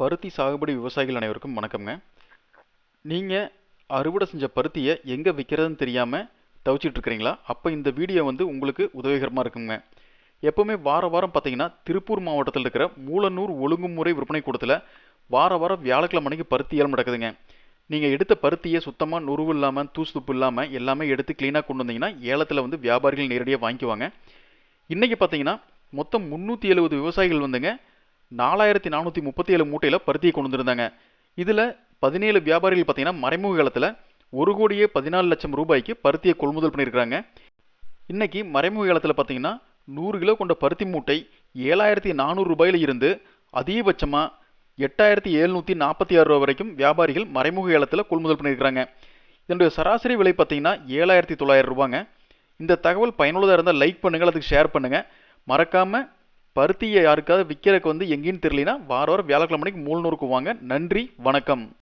பருத்தி சாகுபடி விவசாயிகள் அனைவருக்கும் வணக்கம்ங்க. நீங்கள் அறுவடை செஞ்ச பருத்தியை எங்கே விற்கிறதுன்னு தெரியாமல் தவிச்சிட்டு இருக்கிறீங்களா அப்போ இந்த வீடியோ வந்து உங்களுக்கு உதவிகரமாக இருக்குங்க. எப்போவுமே வார வாரம் பார்த்தீங்கன்னா திருப்பூர் மாவட்டத்தில் இருக்கிற மூலநூர் ஒழுங்குமுறை விற்பனை கூடத்தில் வார வாரம் வியாழக்கிழமை மணிக்கு பருத்தி ஏலம் நடக்குதுங்க. நீங்கள் எடுத்த பருத்தியை சுத்தமாக நுருவு இல்லாமல் தூசு துப்பு இல்லாமல் எல்லாமே எடுத்து க்ளீனாக கொண்டு வந்தீங்கன்னா ஏலத்தில் வந்து வியாபாரிகள் நேரடியாக வாங்கிக்குவாங்க. இன்றைக்கி பார்த்தீங்கன்னா மொத்தம் முந்நூற்றி எழுபது விவசாயிகள் வந்துங்க நாலாயிரத்தி நானூற்றி முப்பத்தி ஏழு மூட்டையில் பருத்தியை கொண்டு வந்திருந்தாங்க. இதில் பதினேழு வியாபாரிகள் பார்த்தீங்கன்னா மறைமுக காலத்தில் ஒரு கோடியே பதினாலு லட்சம் ரூபாய்க்கு பருத்தியை கொள்முதல் பண்ணியிருக்கிறாங்க. இன்னைக்கு மறைமுக காலத்தில் பார்த்தீங்கன்னா நூறு கிலோ கொண்ட பருத்தி மூட்டை ஏழாயிரத்தி நானூறு ரூபாயில் இருந்து அதிகபட்சமாக எட்டாயிரத்தி எழுநூற்றி நாற்பத்தி ஆறு ரூபா வரைக்கும் வியாபாரிகள் மறைமுக ஏலத்தில் கொள்முதல் பண்ணியிருக்கிறாங்க. இதனுடைய சராசரி விலை பார்த்தீங்கன்னா ஏழாயிரத்தி தொள்ளாயிரம் ரூபாங்க. இந்த தகவல் பயனுள்ளதாக இருந்தால் லைக் பண்ணுங்கள் அதுக்கு ஷேர் பண்ணுங்கள் மறக்காமல் பருத்தியை யாருக்காவது விற்கிறக்கு வந்து எங்கேன்னு தெரியலனா வார வாரம் வியாழக்கிழமை மணிக்கு மூலநூறுக்கு வாங்க. நன்றி வணக்கம்.